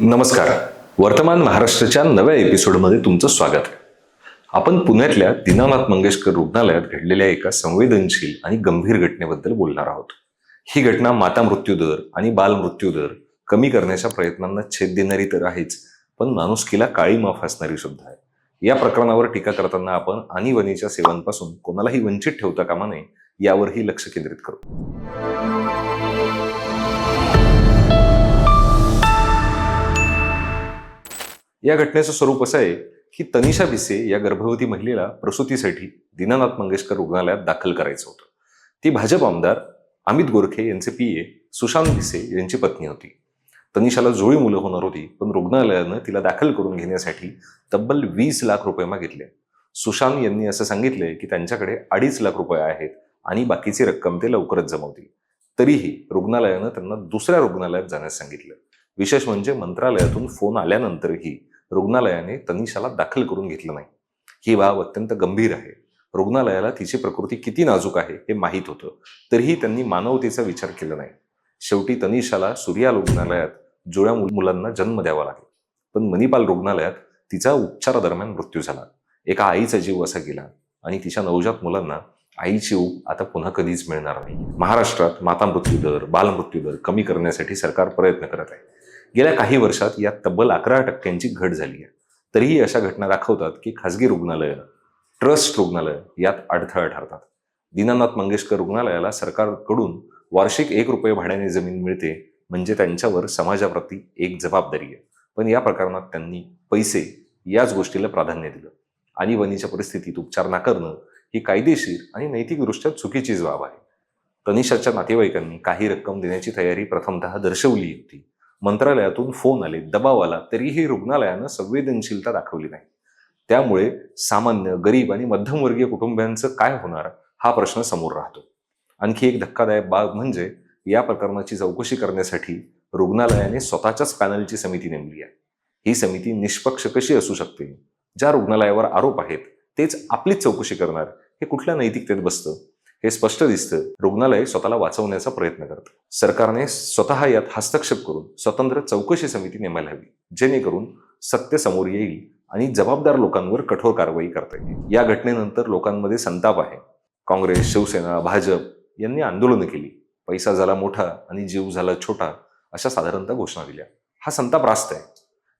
नमस्कार. वर्तमान महाराष्ट्राच्या नव्या एपिसोडमध्ये तुमचं स्वागत. आहे आपण पुण्यातल्या दीनानाथ मंगेशकर रुग्णालयात घडलेल्या एका संवेदनशील आणि गंभीर घटनेबद्दल बोलणार आहोत. ही घटना माता मृत्यूदर आणि बाल मृत्यूदर कमी करण्याच्या प्रयत्नांना छेद देणारी तर आहेच पण माणुसकीला काळी माफ असणारी सुद्धा आहे. या प्रकरणावर टीका करताना आपण आणीवणीच्या सेवांपासून कोणालाही वंचित ठेवता कामा नये यावरही लक्ष केंद्रित करू. या घटनेचं स्वरूप असं आहे की तनिषा भिसे या गर्भवती महिलेला प्रसूतीसाठी दीनानाथ मंगेशकर रुग्णालयात दाखल करायचं होतं. ती भाजप आमदार अमित गोरखे यांचे पी ए सुशांत भिसे यांची पत्नी होती. तनिषाला जुळी मुलं होणार होती पण रुग्णालयानं तिला दाखल करून घेण्यासाठी तब्बल वीस लाख रुपये मागितले. सुशांत यांनी असं सांगितलंय की त्यांच्याकडे अडीच लाख रुपये आहेत आणि बाकीची रक्कम ते लवकरच जमवतील. तरीही रुग्णालयानं त्यांना दुसऱ्या रुग्णालयात जाण्यास सांगितलं. विशेष म्हणजे मंत्रालयातून फोन आल्यानंतरही रुग्णालयाने तनिषाला दाखल करून घेतलं नाही. ही बाब अत्यंत गंभीर आहे. रुग्णालयाला तिची प्रकृती किती नाजूक आहे हे माहीत होतं. तरीही त्यांनी मानवतेचा विचार केला नाही. शेवटी तनिषाला सूर्या रुग्णालयात जुळ्या मुलांना जन्म द्यावा लागला. पण मणिपाल रुग्णालयात तिचा उपचारादरम्यान मृत्यू झाला. एका आईचा जीव असा गेला आणि तिच्या नवजात मुलांना आईची ऊब आता पुन्हा कधीच मिळणार नाही. महाराष्ट्रात माता मृत्यू दर बालमृत्यू दर कमी करण्यासाठी सरकार प्रयत्न करत आहे. गेल्या काही वर्षात यात तब्बल अकरा टक्क्यांची घट झाली आहे. तरीही अशा घटना दाखवतात की खासगी रुग्णालयं ट्रस्ट रुग्णालय यात अडथळा ठरतात. दीनानाथ मंगेशकर रुग्णालयाला सरकारकडून वार्षिक एक रुपये भाड्याने जमीन मिळते म्हणजे त्यांच्यावर समाजाप्रती एक जबाबदारी आहे. पण या प्रकरणात त्यांनी पैसे याच गोष्टीला प्राधान्य दिलं. आणीबाणीच्या परिस्थितीत उपचार नाकारणं ही कायदेशीर आणि नैतिकदृष्ट्या चुकीचीच बाब आहे. तनिषाच्या नातेवाईकांनी काही रक्कम देण्याची तयारी प्रथमतः दर्शवली होती. मंत्रालयातून फोन आले दबाव आला तरीही रुग्णालयानं संवेदनशीलता दाखवली नाही. त्यामुळे सामान्य गरीब आणि मध्यमवर्गीय कुटुंबियांचं काय होणार हा प्रश्न समोर राहतो. आणखी एक धक्कादायक बाब म्हणजे या प्रकरणाची चौकशी करण्यासाठी रुग्णालयाने स्वतःच्याच पॅनलची समिती नेमली आहे. ही समिती निष्पक्ष कशी असू शकते? ज्या रुग्णालयावर आरोप आहेत तेच आपलीच चौकशी करणार हे कुठल्या नैतिकतेत बसतं? हे स्पष्ट दिसतं. रुग्णालय स्वतःला वाचवण्याचा प्रयत्न करतं. सरकारने स्वतः यात हस्तक्षेप करून स्वतंत्र चौकशी समिती नेमायला हवी. जेणेकरून सत्य समोर येईल आणि जबाबदार लोकांवर कठोर कारवाई करता येईल. या घटनेनंतर लोकांमध्ये संताप आहे. काँग्रेस शिवसेना भाजप यांनी आंदोलनं केली. पैसा झाला मोठा आणि जीव झाला छोटा अशा साधारणतः घोषणा दिल्या. हा संताप रास्त आहे.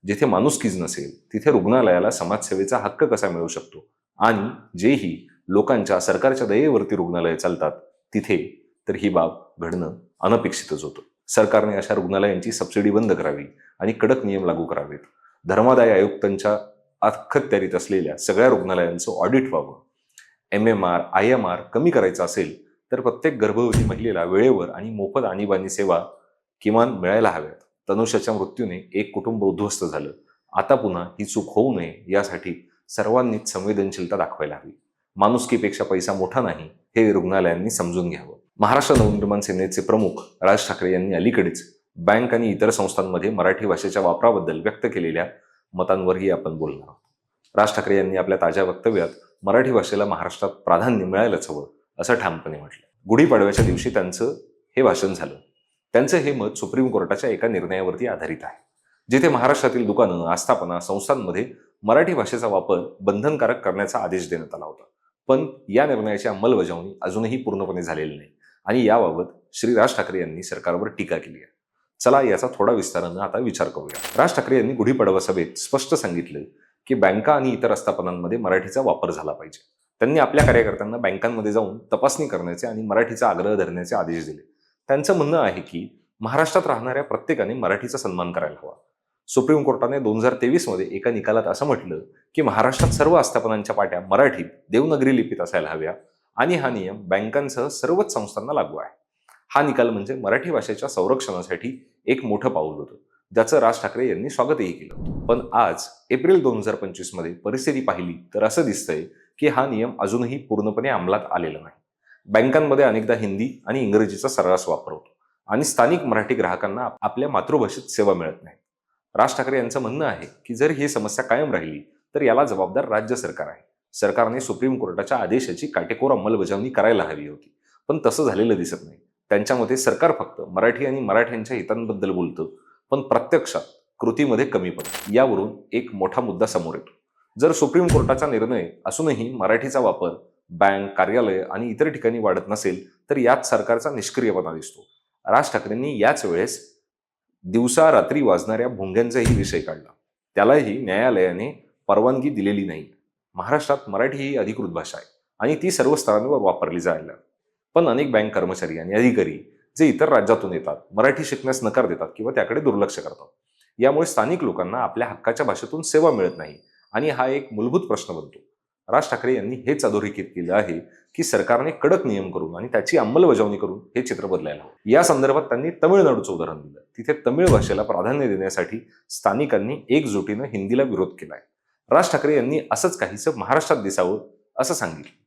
जिथे माणुसकीच नसेल तिथे रुग्णालयाला समाजसेवेचा हक्क कसा मिळू शकतो? आणि जेही लोकांच्या सरकारच्या दयेवरती रुग्णालये चालतात तिथे तर ही बाब घडणं अनपेक्षितच होतं. सरकारने अशा रुग्णालयांची सबसिडी बंद करावी आणि कडक नियम लागू करावेत. धर्मादाय आयुक्तांच्या अखत्यारीत असलेल्या सगळ्या रुग्णालयांचं ऑडिट व्हावं. M M R I M R कमी करायचं असेल तर प्रत्येक गर्भवती महिलेला वेळेवर आणि मोफत आणीबाणी सेवा किमान मिळायला हव्यात. तनुषाच्या मृत्यूने एक कुटुंब उद्ध्वस्त झालं. आता पुन्हा ही चूक होऊ नये यासाठी सर्वांनीच संवेदनशीलता दाखवायला हवी. माणुसकीपेक्षा पैसा मोठा नाही हे रुग्णालयांनी समजून घ्यावं. महाराष्ट्र नवनिर्माण सेनेचे प्रमुख राज ठाकरे यांनी अलीकडेच बँक आणि इतर संस्थांमध्ये मराठी भाषेच्या वापराबद्दल व्यक्त केलेल्या मतांवरही आपण बोलणार आहोत. राज ठाकरे यांनी आपल्या ताज्या वक्तव्यात मराठी भाषेला महाराष्ट्रात प्राधान्य मिळायलाच हवं असं ठामपणे म्हटलं. गुढीपाडव्याच्या दिवशी त्यांचं हे भाषण झालं. त्यांचं हे मत सुप्रीम कोर्टाच्या एका निर्णयावरती आधारित आहे जिथे महाराष्ट्रातील दुकानं आस्थापना संस्थांमध्ये मराठी भाषेचा वापर बंधनकारक करण्याचा आदेश देण्यात आला होता. पण या निर्णयाची अंमलबजावणी अजूनही पूर्णपणे झालेली नाही. आणि याबाबत श्री राज ठाकरे यांनी सरकारवर टीका केली आहे. चला याचा थोडा विस्तारानं आता विचार करूया. राज ठाकरे यांनी गुढीपाडवा सभेत स्पष्ट सांगितलं की बँका आणि इतर आस्थापनांमध्ये मराठीचा वापर झाला पाहिजे. त्यांनी आपल्या कार्यकर्त्यांना बँकांमध्ये जाऊन तपासणी करण्याचे आणि मराठीचा आग्रह धरण्याचे आदेश दिले. त्यांचं म्हणणं आहे की महाराष्ट्रात राहणाऱ्या प्रत्येकाने मराठीचा सन्मान करायला हवा. सुप्रीम कोर्टाने दोन हजार तेवीसमध्ये एका निकालात असं म्हटलं की महाराष्ट्रात सर्व आस्थापनांच्या पाट्या मराठीत देवनागरी लिपीत असायला हव्या आणि हा नियम बँकांसह सर्वच संस्थांना लागू आहे. हा निकाल म्हणजे मराठी भाषेच्या संरक्षणासाठी एक मोठं पाऊल होतं ज्याचं राज ठाकरे यांनी स्वागतही केलं पण आज एप्रिल दोन हजार पंचवीसमध्ये परिस्थिती पाहिली तर असं दिसतंय की हा नियम अजूनही पूर्णपणे अंमलात आलेला नाही. बँकांमध्ये अनेकदा हिंदी आणि इंग्रजीचा सर्रास वापर होतो आणि स्थानिक मराठी ग्राहकांना आपल्या मातृभाषेत सेवा मिळत नाही. राज ठाकरे यांचं म्हणणं आहे की जर ही समस्या कायम राहिली तर याला जबाबदार राज्य सरकार आहे. सरकारने सुप्रीम कोर्टाच्या आदेशाची काटेकोर अंमलबजावणी करायला हवी होती. पण तसं झालेलं दिसत नाही. त्यांच्या मते सरकार फक्त मराठी आणि मराठ्यांच्या हितांबद्दल बोलतं पण प्रत्यक्षात कृतीमध्ये कमी पडतं. यावरून एक मोठा मुद्दा समोर येतो. जर सुप्रीम कोर्टाचा निर्णय असूनही मराठीचा वापर बँक कार्यालय आणि इतर ठिकाणी वाढत नसेल तर यात सरकारचा निष्क्रियपणा दिसतो. राज ठाकरेंनी याच वेळेस दिवसा रात्री वाजणाऱ्या भोंग्यांचाही विषय काढला. त्यालाही न्यायालयाने परवानगी दिलेली नाही. महाराष्ट्रात मराठी ही अधिकृत भाषा आहे आणि ती सर्व स्तरांवर वापरली जायला. पण अनेक बँक कर्मचारी आणि अधिकारी जे इतर राज्यातून येतात मराठी शिकण्यास नकार देतात किंवा त्याकडे दुर्लक्ष करतात. यामुळे स्थानिक लोकांना आपल्या हक्काच्या भाषेतून सेवा मिळत नाही आणि हा एक मूलभूत प्रश्न बनतो. राज ठाकरे यांनी हेच अधोरेखित केलं आहे की सरकारने कडक नियम करून आणि त्याची अंमलबजावणी करून हे चित्र बदलायला हवं. या संदर्भात त्यांनी तमिळनाडूचं उदाहरण दिलं. तिथे तमिळ भाषेला प्राधान्य देण्यासाठी स्थानिकांनी एकजुटीनं हिंदीला विरोध केलाय. राज ठाकरे यांनी असंच काहीसं महाराष्ट्रात दिसावं असं सांगितलं.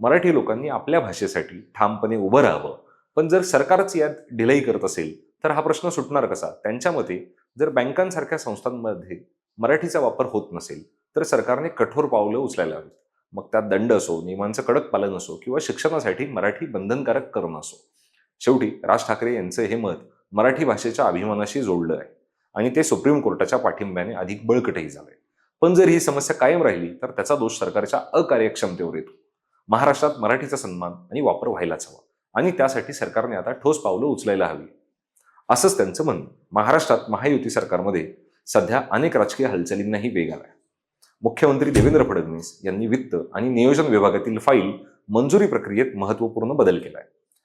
मराठी लोकांनी आपल्या भाषेसाठी ठामपणे उभं राहावं. पण जर सरकारच यात ढिलाई करत असेल तर हा प्रश्न सुटणार कसा? त्यांच्या मते जर बँकांसारख्या संस्थांमध्ये मराठीचा वापर होत नसेल तर सरकारने कठोर पावलं उचलायला हवी मग त्यात दंड असो नियमांचं कडक पालन असो किंवा शिक्षणासाठी मराठी बंधनकारक करणं असो. शेवटी राज ठाकरे यांचं हे मत मराठी भाषेच्या अभिमानाशी जोडलं आहे आणि ते सुप्रीम कोर्टाच्या पाठिंब्याने अधिक बळकटही झालंय पण जर ही समस्या कायम राहिली तर त्याचा दोष सरकारच्या अकार्यक्षमतेवर येतो. महाराष्ट्रात मराठीचा सन्मान आणि वापर व्हायलाच हवा आणि त्यासाठी सरकारने आता ठोस पावलं उचलायला हवी. असंच त्यांचं म्हणणं. महाराष्ट्रात महायुती सरकारमध्ये सध्या अनेक राजकीय हालचालींनाही वेग आलाय. मुख्यमंत्री देवेंद्र फडणवीस यांनी वित्त आणि नियोजन विभागातील फाईल मंजुरी प्रक्रियेत महत्त्वपूर्ण बदल केलाय.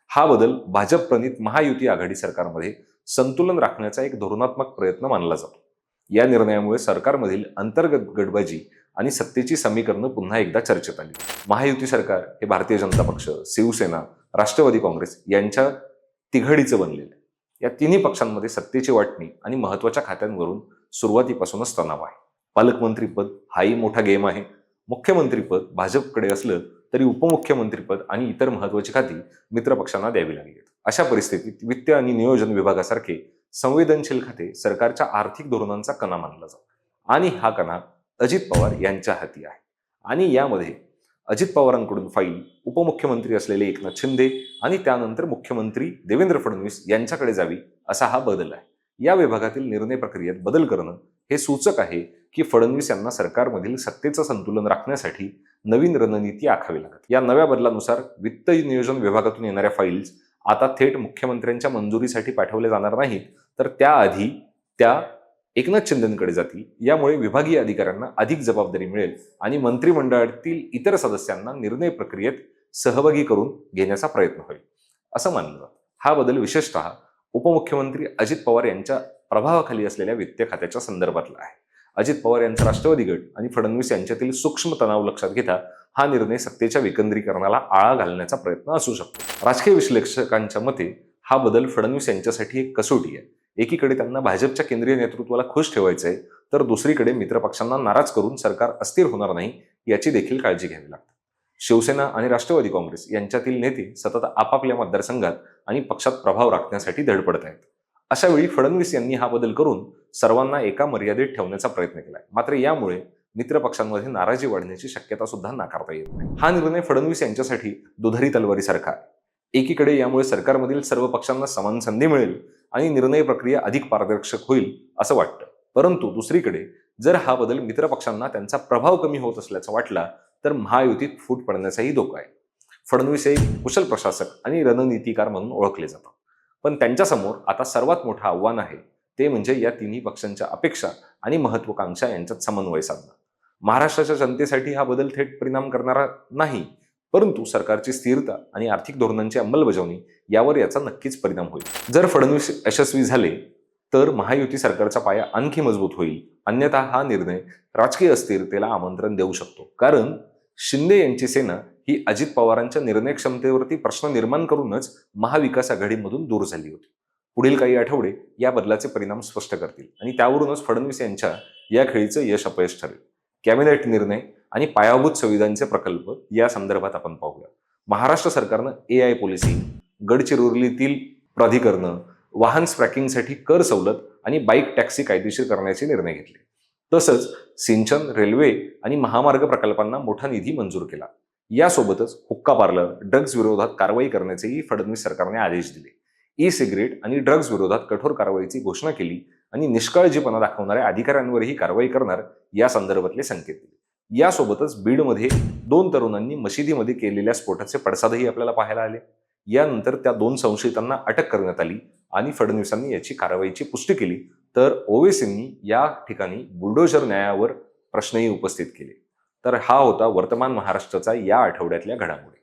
हा बदल भाजप प्रणित महायुती आघाडी सरकारमध्ये संतुलन राखण्याचा एक धोरणात्मक प्रयत्न मानला जातो. या निर्णयामुळे सरकारमधील अंतर्गत गडबाजी आणि सत्तेची समीकरणं पुन्हा एकदा चर्चेत आली. महायुती सरकार हे भारतीय जनता पक्ष शिवसेना राष्ट्रवादी काँग्रेस यांच्या तिघडीचं बनलेलं आहे. या तिन्ही पक्षांमध्ये सत्तेची वाटणी आणि महत्त्वाच्या खात्यांवरून सुरुवातीपासूनच तणाव आहे. पालकमंत्रीपद हाही मोठा गेम आहे. मुख्यमंत्रीपद भाजपकडे असलं तरी उपमुख्यमंत्रीपद आणि इतर महत्वाची खाती मित्रपक्षांना द्यावी लागली अशा परिस्थितीत वित्त आणि नियोजन विभागासारखे संवेदनशील खाते सरकारच्या आर्थिक धोरणांचा कणा मानला जातो. आणि हा कणा अजित पवार यांच्या हाती आहे. आणि यामध्ये अजित पवारांकडून फाईल उपमुख्यमंत्री असलेले एकनाथ शिंदे आणि त्यानंतर मुख्यमंत्री देवेंद्र फडणवीस यांच्याकडे जावी असा हा बदल आहे. या विभागातील निर्णय प्रक्रियेत बदल करणं हे सूचक आहे की फडणवीस यांना सरकारमधील सत्तेचं संतुलन राखण्यासाठी नवीन रणनीती आखावी लागत. या नव्या बदलानुसार वित्त नियोजन विभागातून येणाऱ्या फाईल्स आता थेट मुख्यमंत्र्यांच्या मंजुरीसाठी पाठवल्या जाणार नाहीत तर त्याआधी त्या एकनाथ शिंदेकडे जातील. यामुळे विभागीय अधिकाऱ्यांना अधिक जबाबदारी मिळेल आणि मंत्रिमंडळातील इतर सदस्यांना निर्णय प्रक्रियेत सहभागी करून घेण्याचा प्रयत्न होईल. असं मानलं जातं. हा बदल विशेषतः उपमुख्यमंत्री अजित पवार यांच्या प्रभावाखाली असलेल्या वित्त खात्याच्या संदर्भातला आहे. अजित पवार यांचा राष्ट्रवादी गट आणि फडणवीस यांच्यातील सूक्ष्म तणाव लक्षात घेता हा निर्णय सत्तेच्या विकेंद्रीकरणाला आळा घालण्याचा प्रयत्न असू शकतो. राजकीय विश्लेषकांच्या मते हा बदल फडणवीस यांच्यासाठी एक कसोटी आहे. एकीकडे त्यांना भाजपच्या केंद्रीय नेतृत्वाला खुश ठेवायचं आहे तर दुसरीकडे मित्रपक्षांना नाराज करून सरकार अस्थिर होणार नाही याची देखील काळजी घ्यावी लागते. शिवसेना आणि राष्ट्रवादी काँग्रेस यांच्यातील नेते सतत आपापल्या मतदारसंघात आणि पक्षात प्रभाव राखण्यासाठी धडपडत आहेत अशा वेळी फडणवीस यांनी हा बदल करून सर्वांना एका मर्यादेत ठेवण्याचा प्रयत्न केला मात्र यामुळे मित्र पक्षांमध्ये नाराजी वाढण्याची शक्यता सुद्धा नाकारता येत नाही. हा निर्णय फडणवीस यांच्यासाठी दुधारी तलवारीसारखा आहे. एकीकडे यामुळे सरकारमधील सर्व पक्षांना समान संधी मिळेल आणि निर्णय प्रक्रिया अधिक पारदर्शक होईल असं वाटतं. परंतु दुसरीकडे जर हा बदल मित्र पक्षांना त्यांचा प्रभाव कमी होत असल्याचा वाटला तर महायुतीत फूट पडण्याचाही धोका आहे. फडणवीस हे कुशल प्रशासक आणि रणनीतिकार म्हणून ओळखले जातात. पण त्यांच्यासमोर आता सर्वात मोठं आव्हान आहे ते म्हणजे या तिन्ही पक्षांच्या अपेक्षा आणि महत्वाकांक्षा यांच्यात समन्वय साधणं. महाराष्ट्राच्या जनतेसाठी हा बदल थेट परिणाम करणारा नाही परंतु सरकारची स्थिरता आणि आर्थिक धोरणांची अंमलबजावणी यावर याचा नक्कीच परिणाम होईल. जर फडणवीस यशस्वी झाले तर महायुती सरकारचा पाया आणखी मजबूत होईल. अन्यथा हा निर्णय राजकीय अस्थिरतेला आमंत्रण देऊ शकतो. कारण शिंदे यांची सेना ही अजित पवारांच्या निर्णय क्षमतेवरती प्रश्न निर्माण करूनच महाविकास आघाडीमधून दूर झाली होती. पुढील काही आठवडे या बदलाचे परिणाम स्पष्ट करतील आणि त्यावरूनच फडणवीस यांच्या या खेळीचं यश अपयश ठरेल. कॅबिनेट निर्णय आणि पायाभूत सुविधांचे प्रकल्प या संदर्भात आपण पाहूया. महाराष्ट्र सरकारनं ए आय पॉलिसी गडचिरोलीतील प्राधिकरणं वाहन स्ट्रॅकिंगसाठी कर सवलत आणि बाईक टॅक्सी कायदेशीर करण्याचे निर्णय घेतले. तसंच सिंचन रेल्वे आणि महामार्ग प्रकल्पांना मोठा निधी मंजूर केला. यासोबतच हुक्का पार्लर ड्रग्ज विरोधात कारवाई करण्याचेही फडणवीस सरकारने आदेश दिले. ई सिगरेट आणि ड्रग्ज विरोधात कठोर कारवाईची घोषणा केली आणि निष्काळजीपणा दाखवणाऱ्या अधिकाऱ्यांवरही कारवाई करणार या संदर्भातले संकेत दिले. यासोबतच बीडमध्ये दोन तरुणांनी मशिदीमध्ये केलेल्या स्फोटाचे पडसादही आपल्याला पाहायला आले. यानंतर त्या दोन संशयितांना अटक करण्यात आली आणि फडणवीसांनी याची कारवाईची पुष्टी केली. तर ओवेसींनी या ठिकाणी बुलडोझर न्यायावर प्रश्नही उपस्थित केले. तर हा होता वर्तमान महाराष्ट्राचा या आठवड्यातल्या घडामोडी.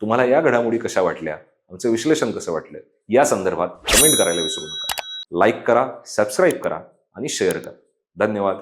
तुम्हाला या घडामोडी कशा वाटल्या? आमचं विश्लेषण कसं वाटलं? या संदर्भात कमेंट करायला विसरू नका. लाईक करा सबस्क्राईब करा आणि शेअर करा. धन्यवाद.